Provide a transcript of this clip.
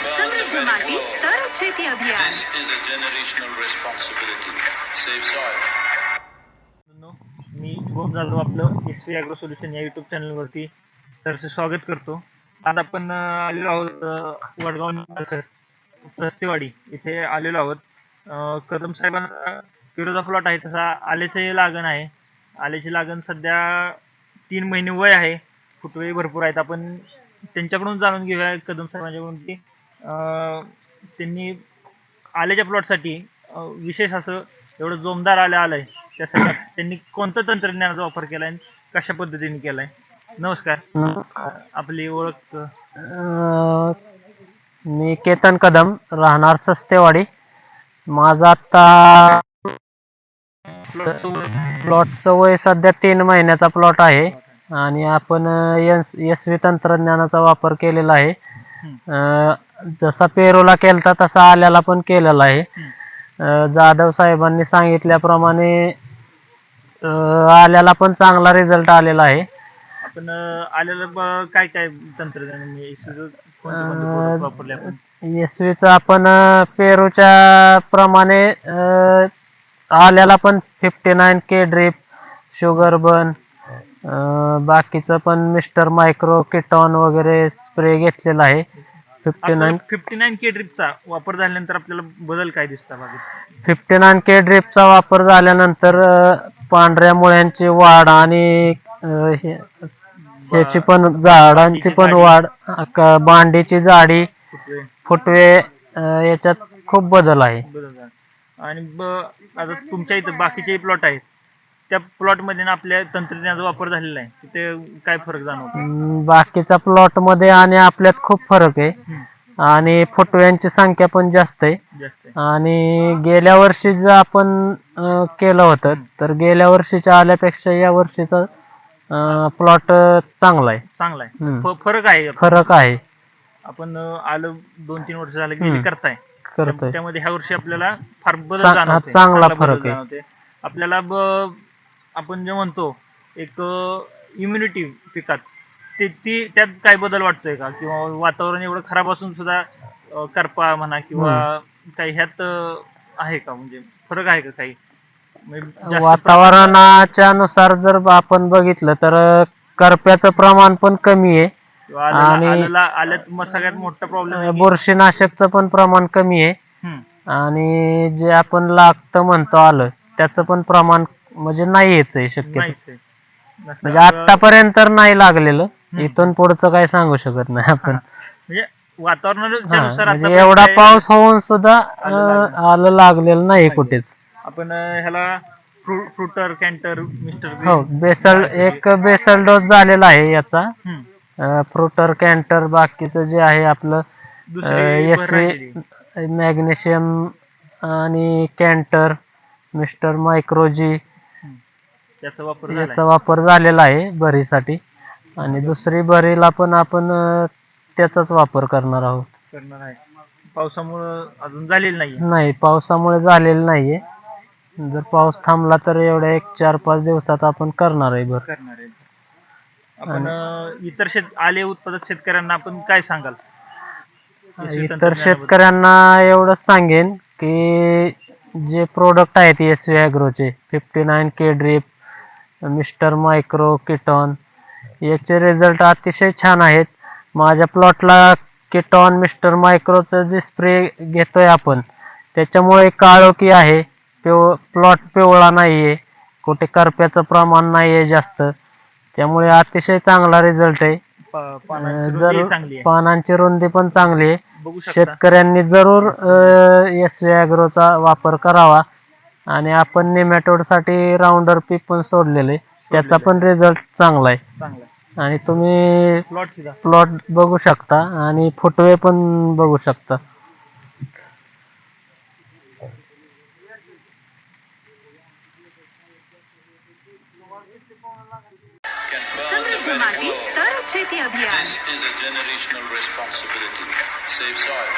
સમૃદ્ધ માટી તર છેતી અભિયાન This is a generational responsibility. Save soil. मित्रांनो, मी शुभम जाधव आपलं एस व्ही ॲग्रो सोल्युशन या युट्यूब चॅनलवरती सरचं स्वागत करतो आज आपण अं, आलेलो आहोत अं, वडगाव निंबाळकर, सस्तेवाडी इथे आलेलो आहोत अं, कदम साहेबांचा फिरोजा प्लॉट आहे तसा आल्याचे लागण आहे आल्याची लागण सध्या तीन महिने वय आहे फुटवे भरपूर आहेत आपण त्यांच्याकडून जाणून घेऊया कदम साहेबांच्याकडून की अं, त्यांनी आल्याच्या प्लॉटसाठी विशेष असं एवढं जोमदार आलं आलंय. त्यासाठी त्यांनी कोणतं तंत्रज्ञानाचा वापर केलाय आणि कशा पद्धतीने केलाय? नमस्कार. नमस्कार. आपली ओळख अं, मी केतन कदम राहणार सस्तेवाडी. माझा आता प्लॉटचं वय- सध्या तीन महिन्याचा प्लॉट आहे आणि आपण एस एस व्ही तंत्रज्ञानाचा वापर केलेला आहे. अं, जसा पेरूला केलता तसा आल्याला पण केलेला आहे. अं, जाधव साहेबांनी सांगितल्याप्रमाणे अं, आल्याला पण चांगला रिझल्ट आलेला आहे. आपण अं, आलेलं ब- काय काय तंत्रज्ञान म्हणजे इसं कोणते कोणते product वापरले आपण? एसवीचं आपण अं, पेरूच्या प्रमाणे अं, आल्याला पण fifty nine K drip sugar bun बाकीचं पण मिस्टर मायक्रो किटॉन वगैरे स्प्रे घेतलेला आहे. Fifty nine. Fifty nine K ड्रिपचा वापर झाल्यानंतर आपल्याला बदल काय दिसतात फिफ्टी नाईन के ड्रिपचा वापर झाल्यानंतर अं, पांढऱ्या मुळ्यांची वाढ आणि अं, हे- ह्याची पण झाडांची पण वाढ अं, बांडीची जाडी फुटवे. फुटवे अं, याच्यात खूप बदल आहे. बदल झाला. आणि ब आता तुमच्या इथं बाकीचे प्लॉट आहेत. त्या प्लॉटमध्ये ना आपल्या तंत्रज्ञानाचा वापर झालेला आहे तिथे काय फरक जाणवतो अं, बाकीच्या प्लॉटमध्ये आणि आपल्यात खूप फरक आहे हम्म. आणि फुटव्यांची संख्या पण जास्त आहे जास्त आहे. आणि गेल्या वर्षी जर आपण अं, केलं होतं तर गेल्या वर्षीच्या आल्यापेक्षा या वर्षीचा प्लॉट चांगला आहे चांगला आहे हम्म. फ- फरक आहे फरक आहे आपण अं, आलं दोन तीन वर्ष झालं हम्म. करताय करतोय त्यामध्ये ह्या वर्षी आपल्याला फार बदल चा- जाणवते चांगला फरक आहे. जाणवते. आपल्याला ब- आपण जे म्हणतो एक इम्युनिटी पिकात ते ती त्यात काय बदल वाटतोय का? किंवा वातावरण एवढं खराब असून सुद्धा अं, करपा म्हणा किंवा काही ह्यात अं, आहे का? म्हणजे फरक आहे का काही? म्हणजे जास्त वातावरणाच्या नुसार जर आपण बघितलं तर करप्याचं प्रमाण पण कमी आहे. किंवा आणि- आल्याला आल्यात मग सगळ्यात मोठा प्रॉब्लेम आहे की- बुरशीनाशकचं पण प्रमाण कमी आहे. आणि जे आपण लागतं म्हणतो आलं त्याचं पण प्रमाण म्हणजे आहे शक्यतो. नाहीच आहे. नसतं. म्हणजे आतापर्यंत तर नाही लागलेलं. इथून पुढचं काय सांगू शकत नाही आपण. म्हणजे हा, नुसार म्हणजे आतापर्यंत एवढा पाऊस होऊन सुद्धा आलं अं, लागलं. आलं लागलेलं नाही कुठेच. आपण अं, ह्याला फ्रु- फ्रुटर कॅन्टर मिस्टर हो बेसल एक बेसल डोस झालेला आहे याचा. फ्रुटर कॅन्टर बाकीचं जे आहे आपलं दुसरी एस मॅग्नेशियम आणि कॅन्टर मिस्टर मायक्रोजी त्याचा वापर याचा झालाय वापर झालेला आहे बरीसाठी. आणि दुसरी बरीला पण आपण अं, त्याचाच वापर करणार आहोत. करणार आहे. पावसामुळं अजून झालेलं नाही नाही पावसामुळे झालेलं नाहीये. जर पाऊस थांबला तर एवढ्या एक चार पाच दिवसात आपण करणार आहे भर करणार आहे. आपण अं, इतर शेत आले उत्पादक शेतकऱ्यांना आपण काय सांगाल? कृषी इतर तंत्रज्ञानाबद्दल. शेतकऱ्यांना एवढंच सांगेन की जे प्रोडक्ट आहेत S V ॲग्रोचे fifty nine K drip mister micro ketone. याचे रिझल्ट अतिशय छान आहेत. माझ्या प्लॉटला किटॉन मिस्टर मायक्रोचं जे स्प्रे घेतोय आपण त्याच्यामुळे काळोखी आहे. पिव प्लॉट पिवळा नाही आहे कुठे करप्याचं प्रमाण नाही आहे जास्त. त्यामुळे अतिशय चांगला रिझल्ट आहे. जर पानांची रुंदी पण चांगली आहे. शेतकऱ्यांनी जरूर एस व्ही ॲग्रोचा वापर करावा. आणि आपण नेमॅटोडसाठी राऊंडर पीक पण सोडलेले त्याचा पण रिझल्ट चांगला आहे चांगला आणि तुम्ही प्लॉट सुद्धा प्लॉट बघू शकता आणि फुटवे पण बघू शकता Can burn the સમૃદ્ધ very માટી glow. તર છેતી અભિયાન This is a generational responsibility. Save soil.